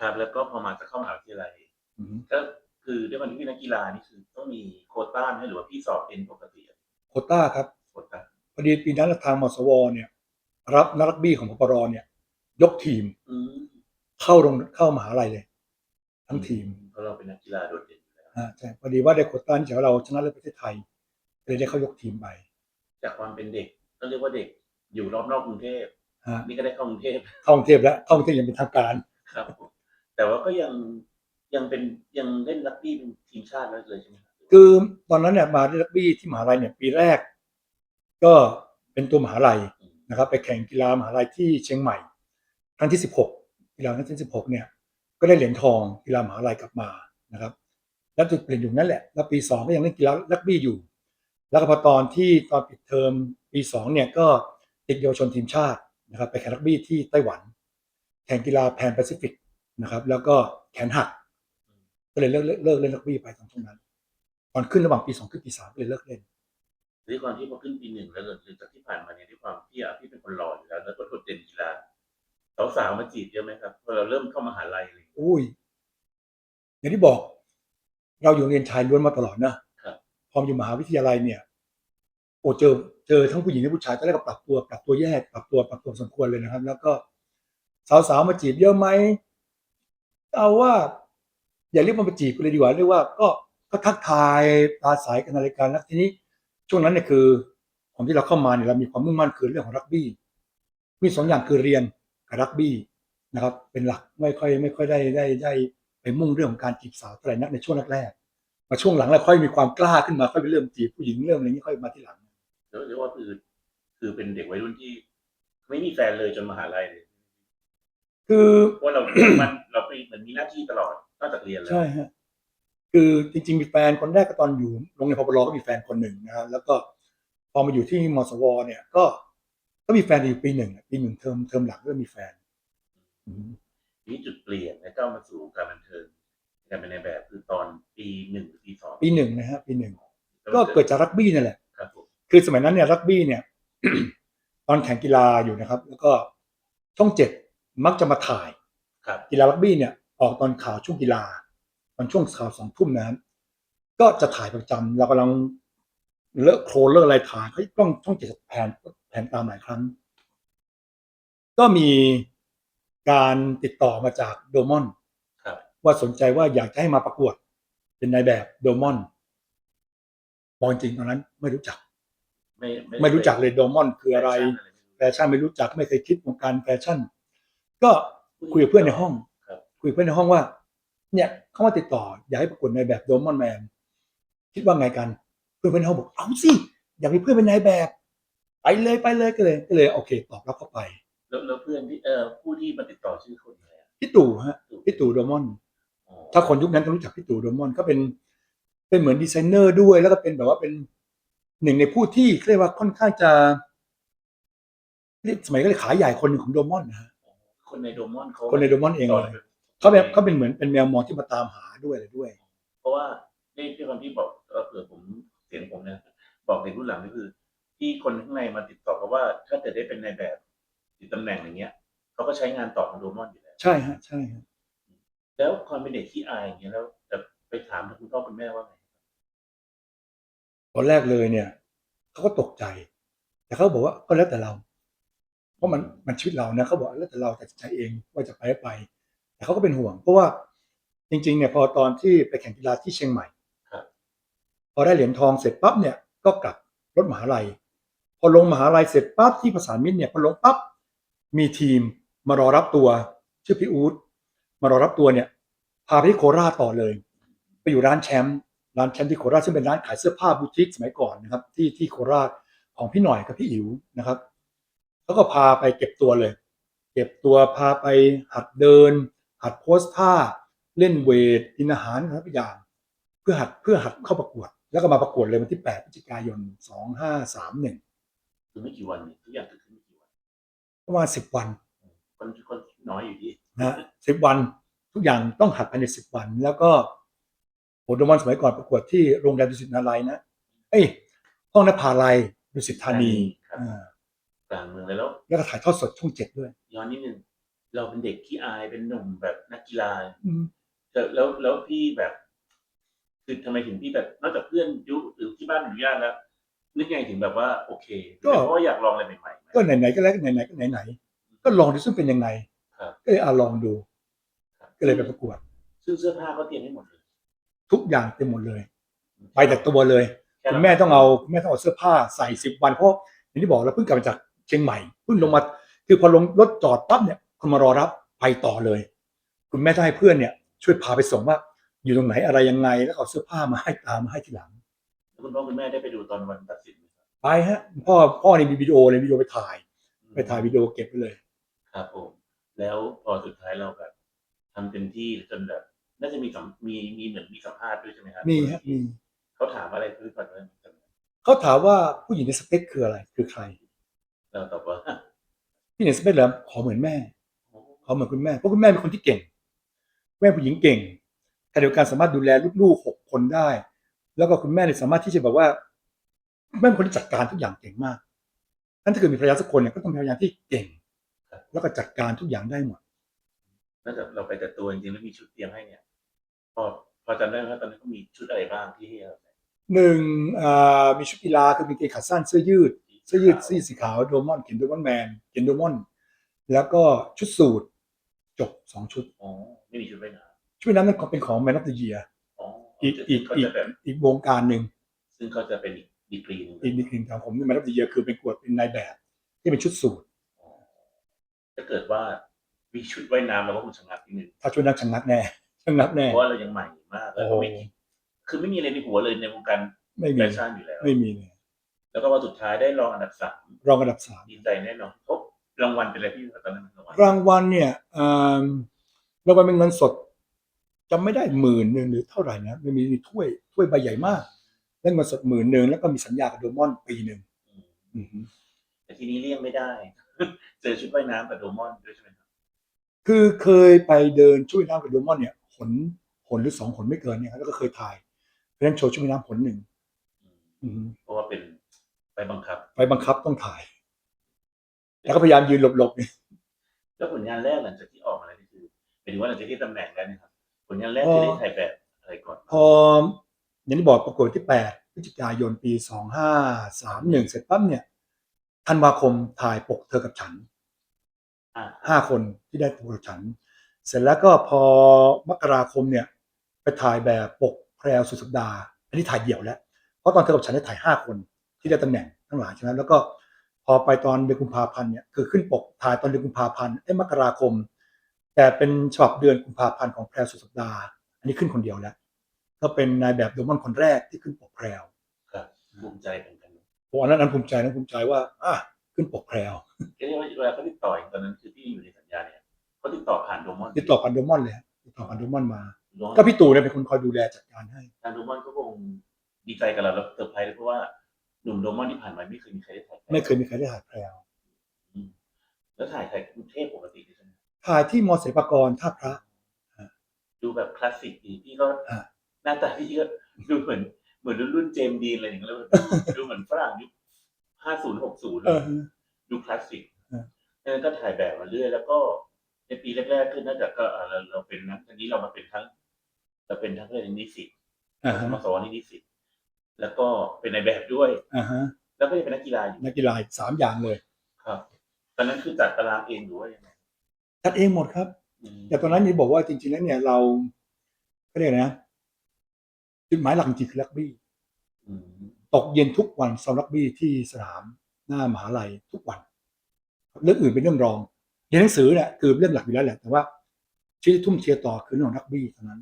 ครับ แล้วก็พอมาจะเข้ามหาวิทยาลัยอืมก็คือด้วยความที่พี่นักกีฬานี่คือต้องมีโควต้าไหมหรือว่าพี่สอบเป็นปกติอะโควต้าครับ โควต้าพอดีปีนั้นทางมสวเนี่ย รับนักรักบี้ของพปรเนี่ย ยกทีมอืมเข้าโรงเข้ามหาลัยเลย ทั้งทีมเพราะเราเป็นนักกีฬาโดดเด่นอยู่แล้วอ่าใช่พอดีว่าได้โควต้าที่เราชนะเลิศประเทศไทยเลยได้เข้ายกทีมไปจากความเป็นเด็กก็เรียกว่าเด็กอยู่รอบนอกกรุงเทพฮะนี่ก็ได้เข้ากรุงเทพเข้ากรุงเทพแล้วเข้ากรุงเทพยังเป็นทางการ ครับผม แต่ว่าก็ยังยังเป็นยังเล่นรักบี้เป็นทีมชาติแล้วเลยใช่ไหมครับคือตอนนั้นเนี่ยมาได้รักบี้ที่มหาลัยเนี่ยปีแรก ก็เป็นตัวมหาลัยนะครับ ไปแข่งกีฬามหาลัยที่เชียงใหม่ครั้งที่ 16กีฬาครั้งที่ 16 เนี่ย ก็ได้เหรียญทองกีฬามหาลัยกลับมานะครับแล้วจุดเปลี่ยนอยู่นั่นแหละแล้วปีสองก็ยังเล่นกีฬารักบี้อยู่ แล้วก็พอตอนที่ตอนปิดเทอมปีสองเนี่ยก็ติดเยาวชนทีมชาตินะครับไปแข่งรักบี้ที่ไต้หวัน แข่งกีฬาแพนแปซิฟิก นะครับ แล้วก็แขนหัก ก็เลยเลิกเลิกเลิกเล่นรักบี้ไปตอนช่วงนั้น ตอนขึ้นระหว่างปีสองขึ้นปีสามก็เลยเลิกเล่นด้วยความที่พอขึ้นปีหนึ่งแล้วหรือจากที่ผ่านมาเนี่ยด้วยความที่อะพี่เป็นคนหล่ออยู่แล้ว แล้วก็โดดเด่นกีฬาสาวๆมาจีบเยอะไหมครับพอเราเริ่มเข้ามหาลัยอะไรอย่างเลยอุ้ย อย่างที่บอก เราอยู่โรงเรียนชายล้วนมาตลอดนะครับพอมาอยู่มหาวิทยาลัยเนี่ย โอ้เจอเจอทั้งผู้หญิงและผู้ชายตอนแรกก็ปรับตัวปรับตัวแยกปรับตัวปรับตัวสมควรเลยนะครับ แล้วก็สาวๆมาจีบเยอะไหม เอาว่า อย่าเรียกมันมาจีบเลยดีกว่าเรียกว่าก็ก็ทักทายปราศัยกันอะไรกันแล้วทีนี้ช่วงนั้นเนี่ยคือของที่เราเข้ามาเนี่ยเรามีความมุ่งมั่นคือเรื่องของรักบี้มีสองอย่างคือเรียนกับรักบี้นะครับ เป็นหลักไม่ค่อยไม่ค่อยได้ได้ได้ไปมุ่งเรื่องของการจีบสาวเท่าไหร่นักในช่วงแรกๆมาช่วงหลังแล้วค่อยมีความกล้าขึ้นมาค่อยไปเริ่มจีบผู้หญิงเริ่มอะไรนี้ค่อยมาที่หลังแล้วเรียกว่าคือคือเป็นเด็กวัยรุ่นที่ ไม่มีแฟนเลยจนมหาลัยเลย คือเพราะเรามันเราไปเหมือนมีหน้าที่ตลอดนอกจากเรียนแล้วใช่ฮะคือจริง ๆ มีแฟนคนแรกก็ตอนอยู่โรงเรียนพปรก็มีแฟนคนหนึ่งนะครับแล้วก็พอมาอยู่ที่มสว เนี่ยก็ก็มีแฟนอยู่ปีหนึ่งปีหนึ่งเทอมเทอมหลังก็มีแฟนอืมทีนี้จุดเปลี่ยนแล้วก็มาสู่การบันเทิงการเป็นในแบบคือตอนปีหนึ่งหรือปีสองปีหนึ่งนะฮะปีหนึ่งก็เกิดจากรักบี้นั่นแหละครับผมคือสมัยนั้นเนี่ยรักบี้เนี่ย ตอนแข่งกีฬาอยู่นะครับ แล้วก็ช่องเจ็ด มักจะมาถ่ายครับกีฬารักบี้เนี่ยออกตอนข่าวช่วงกีฬาตอนช่วงข่าวสองทุ่มนะครับก็จะถ่ายประจำเรากำลังเลอะโครนเลอะอะไรถ่ายเขาต้องช่องเจ็ดแผนแผนตามหลายครั้ง ก็มีการติดต่อมาจากโดมอนครับว่าสนใจว่าอยากจะให้มาประกวด เป็นนายแบบโดมอนบอกจริงๆตอนนั้นไม่รู้จัก ไม่ไม่รู้จักเลยโดมอนคืออะไรแฟชั่นไม่รู้จักไม่เคยคิดวงการแฟชั่น ก็คุยกับเพื่อนในห้องครับคุยกับเพื่อนในห้องว่า เนี่ยเขามาติดต่ออยากให้ประกวดในแบบโดมอนแมนคิดว่าไงกัน เพื่อนเพื่อนในห้องบอกเอาสิอยากมีเพื่อนเป็นนายแบบ ไปเลยไปเลยก็เลยก็เลยโอเค ตอบรับเข้าไปแล้วแล้วเพื่อนที่เอ่อผู้ที่มาติดต่อชื่อคนอะไรอะพี่ตู่ฮะพี่ตู่โดมอนอ๋อถ้าคนยุคนั้นต้องรู้จักพี่ตู่โดมอนก็เป็นเป็นเหมือนดีไซเนอร์ด้วย แล้วก็เป็นแบบว่าเป็นหนึ่งในผู้ที่เรียกว่าค่อนข้างจะเรียกสมัยก็เลยขายใหญ่คนหนึ่งของโดมอนนะฮะ คนในโดมอนเขาคนในโดมอนเองเลยเขาแบบเขาเป็นเหมือนเป็นแมวมองที่มาตามหาด้วยอะไรด้วย เพราะว่านี่ที่คนที่บอกเออเผื่อผมเสียงผมนะบอกเด็กรุ่นหลังก็คือ ที่คนข้างในมาติดต่อเพราะว่าถ้าเกิดได้เป็นในแบบติดตำแหน่งอย่างเงี้ยเขาก็ใช้งานต่อของโดมอนอยู่แล้วใช่ฮะใช่ฮะแล้วความเป็นเด็กที่อายอย่างเงี้ยแล้วแต่ไปถามทางคุณพ่อคุณแม่ว่าไงตอนแรกเลยเนี่ยเขาก็ตกใจ แต่เขาบอกว่าก็แล้วแต่เรา เพราะมันมันชีวิตเรานะเขาบอกแล้วแต่เราตัดสินใจเองว่าจะไปไม่ไป แต่เขาก็เป็นห่วง เพราะว่าจริง ๆ เนี่ยพอตอนที่ไปแข่งกีฬาที่เชียงใหม่ครับพอได้เหรียญทองเสร็จปั๊บเนี่ยก็กลับรถมหาลัย พอลงมหาลัยเสร็จปั๊บที่ประสานมิตรเนี่ยพอลงปั๊บมีทีมมารอรับตัว ชื่อพี่อู๊ดมารอรับตัวเนี่ย พาไปที่โคราชต่อเลย ไปอยู่ร้านแชมป์ร้านแชมป์ที่โคราชซึ่งเป็นร้านขายเสื้อผ้าบูติกสมัยก่อนนะครับ ที่ที่โคราชของพี่หน่อยกับพี่อิ๋วนะครับ เขาก็พาไปเก็บตัวเลย เก็บตัวพาไปหัดเดิน หัดโพสท่า เล่นเวทกินอาหารนะครับทุกอย่าง เพื่อหัดเพื่อหัดเข้าประกวด แล้วก็มาประกวดเลยวันที่8พฤศจิกายน 2531คือไม่กี่วันนี่ทุกอย่างเกิดขึ้นไม่กี่วันประมาณ10 วันคนคนน้อยอยู่ดีนะสิบวันทุกอย่างต้องหัดภายใน10วัน แล้วก็โหโดมอนสมัยก่อนประกวดที่โรงแรมดุสิตนาลัยนะ เอ้ยห้องนภาลัยดุสิตธานีครับอ่า กลางเมืองเลยแล้ว แล้วก็ถ่ายทอดสดช่องเจ็ดด้วย ย้อนนิดนึงเราเป็นเด็กขี้อายเป็นหนุ่มแบบนักกีฬาอืมแต่แล้วแล้วพี่แบบ คือทำไมถึงพี่แบบนอกจากเพื่อนยุหรือที่บ้านอนุญาตแล้ว นึกไงถึงแบบว่า โอเคเพราะว่าอยากลองอะไรใหม่ๆไหม ก็ไหนๆก็แล้วไหนๆก็ไหนๆก็ลองดูซึ่งเป็นยังไงครับ ก็เลยเอาลองดูครับก็เลยไปประกวด ซึ่งเสื้อผ้าเขาเตรียมให้หมดเลยทุกอย่างเต็มหมดเลย ไปแต่ตัวเลย ค่คุณแม่ต้องเอาคุณแม่ต้องเอาเสื้อผ้าใส่สิบวันเพราะอย่างที่บอกเราเพิ่งกลับมาจากเชียงใหม่เพิ่งลงมา คือพอลงรถจอดปั๊บเนี่ยคนมารอรับไปต่อเลย คุณแม่ต้องให้เพื่อนเนี่ยช่วยพาไปส่งว่า อยู่ตรงไหนอะไรยังไงแล้วเอาเสื้อผ้ามาให้ตามมาให้ทีหลังแล้วคุณพ่อคุณแม่ได้ไปดูตอนวันตัดสินไหมครับไปฮะพ่อพ่อนี่มีวิดีโอเลยวิดีโอไปถ่าย ไปถ่ายวิดีโอเก็บไว้เลย ครับผมแล้วพอสุดท้ายเราแบบทำเต็มที่จนแบบน่าจะมีสัมมีมีเหมือนมีสัมภาษณ์ด้วยใช่ไหมครับมีฮะมีเขาถามอะไรคือก่อนเลยเขาถามว่าผู้หญิงในสเปคคืออะไรคือใคร เราตอบว่าผู้หญิงในสเปคเหรอขอเหมือนแม่เขาเหมือนคุณแม่เพราะคุณแม่เป็นคนที่เก่ง แม่ผู้หญิงเก่งขณะเดียวกันสามารถดูแลลูกๆหกคนได้ แล้วก็คุณแม่เนี่ยสามารถที่จะแบบว่า แม่เป็นคนที่จัดการทุกอย่างเก่งมากนั่นถ้าเกิดมีภรรยาสักคนเนี่ยก็ต้องเป็นภรรยาที่เก่ง แล้วก็จัดการทุกอย่างได้หมดนอกจากเราไปแต่ตัวจริงๆแล้วมีชุดเตรียมให้เนี่ย พอพอจำได้ไหมว่าตอนนั้นเขามีชุดอะไรบ้างที่ให้เราใส่หนึ่งอ่ามีชุดกีฬาคือกางเกงขาสั้นเสื้อยืดเสื้อยืดสีสีขาวโดมอนเขียนโดมอนแมนเขียนโดมอน แล้วก็ชุดสูทจบสองชุดอ๋อไม่มีชุดว่ายน้ชุดนั้นนั่นเป็นของแมนอ f เ e เยียำอ๋ออีกอีกเขาอีกจะแบบอีกวงการหนึ่งซึ่งเขาจะเป็นอีกดีกรีหนึงอีกนิดหนึ่งของผมแมนอ f เ e เยียคือเป็นกวดเป็นนายแบบที่เป็นชุดสูทอ๋อถ้าเกิดว่ามีชุดว่ายน้ำเราก็คงชะงักนิดนึงถ้าชุดนั้นชะงักแน่ชะงักแน่เพราะว่าเรายังใหม่มากแล้วก็ไม่โอ้คือไม่มีอะไรในหัวเลยในวงการไม่แฟมีชั่นอยู่แล้ว ไม่มีเลย แล้วก็วันสุดท้ายได้รองอันดับสามรองอันดับสามดีใจแน่นอนเพราะรางวัลเป็นอะไรพี่ตอนนั้นรางวัลรางวัลเนี่ยอ่ารางวัลเป็นเงินสดจำไม่ได้หมื่นหนึ่งหรือเท่าไหร่นะมันมีถ้วยถ้วยใบใหญ่มากแล้วเงินสดหมื่นหนึ่งแล้วก็มีสัญญากับโดมอนปีหนึ่งอืมอือฮึแต่ทีนี้เลี่ยงไม่ได้ เจอชุดว่ายน้ำกับโดมอนด้วยใช่ไหมครับคือเคยไปเดินช่วยน้ำกับโดมอนเนี่ยหนหนหรือสองหนไม่เกินเนี่ยแล้วก็เคยถ่ายเพราะฉะนั้นโชว์ช่วยน้ำหนหนึ่งอืมอือฮึเพราะว่าเป็น ไปบังคับ ไปบังคับต้องถ่าย แล้วก็พยายามยืนหลบๆเนี่ยแล้วผลงานแรกหลังจากที่ออกมาแล้วนี่คือหมายถึงว่าหลังจากที่ตำแหน่งแล้วเนะครับผลงานแรกที่ได้ถ่ายแบบอะไรก่อนพออย่างที่บอกประกวดที่แปดพฤศจิกายนปีสองห้าสามหนึ่งเสร็จปั๊บเนี่ยธันวาคมถ่ายปกเธอกับฉันอ่าห้าคนที่ได้ปกกับฉัน เสร็จแล้วก็พอมกราคมเนี่ย ไปถ่ายแบบปกแพรวสุดสัปดาห์ อันนี้ถ่ายเดี่ยวแล้วเพราะตอนเธอกับฉันได้ถ่ายห้าคน ที่ได้ตำแหน่งทั้งหลายใช่ไหมแล้วก็พอไปตอนเดือนกุมภาพันธ์เนี่ยคือขึ้นปกถ่ายตอนเดือนกุมภาพันธ์ไอ้ยมกราคม แต่เป็นฉบับเดือนกุมภาพันธ์ของแพรวสุดสัปดาห์ อันนี้ขึ้นคนเดียวแล้วก็เป็นนายแบบโดมอนคนแรกที่ขึ้นปกแพรวครับภูมิใจเหมือนกันโอ้อันนั้นอันภูมิใจนะภูมิใจว่าอะขึ้นปกแพรวก็เรียกว่าเวลาเขาติดต่อตอนนั้นคือที่อยู่ในสัญญาเนี่ยเขาติดต่อผ่านโดมอนติดต่อพันโดมอนเลยฮะติดต่อพันโดมอนมาโดมอนก็พี่ตู่เนี่ยเป็นคนคอยดูแลจัดการให้ทางโดมอนก็คงดีใจกับเราแล้วเซอร์ไพรส์เลยเพราะว่า หนุ่มโดมอนที่ผ่านมาไม่เคยมีใครได้ถ่ายแบบไม่เคยมีใครได้ถ่ายแพรวอืมแล้วถ่ายถ่ายกรุงเทพปกติใช่ไหมถ่ายที่มอเสปากรท่าพระ ดูแบบคลาสสิกดีพี่ก็อ่า หน้าตาพี่ก็ดูเหมือนเหมือนรุ่นเจมส์ดีนอะไรอย่างเงี้ยแล้วดูเหมือนฝรั่งยุคห้าศูนย์หกศูนย์ เออ ดูคลาสสิกอ่าแล้วก็ถ่ายแบบมาเรื่อย แล้วก็ในปีแรกๆขึ้นน่าจะก็เอ่อเราเราเป็นนักทีนี้เรามาเป็นทั้งเราเป็นทั้งเรื่องนิสิตอ่าฮะสโมสรนิสิต แล้วก็เป็นในแบบด้วย อ่าฮะแล้วก็ยังเป็นนักกีฬาอยู่นักกีฬาอีกสามอย่างเลยครับตอนนั้นคือจัดตารางเองหรือว่ายังไงจัดเองหมดครับ อืมแต่ตอนนั้นนี่บอกว่าจริงๆแล้วเนี่ยเราก็เรียกนะจุดหมายหลักจริงๆคือรักบี้ อืมตกเย็นทุกวันซ้อมรักบี้ที่สนามหน้ามหาลัยทุกวันเรื่องอื่นเป็นเรื่องรองเรียนหนังสือเนี่ยคือเรื่องหลักอยู่แล้วแหละแต่ว่าที่ทุ่มเทต่อคือเรื่องของรักบี้เท่านั้น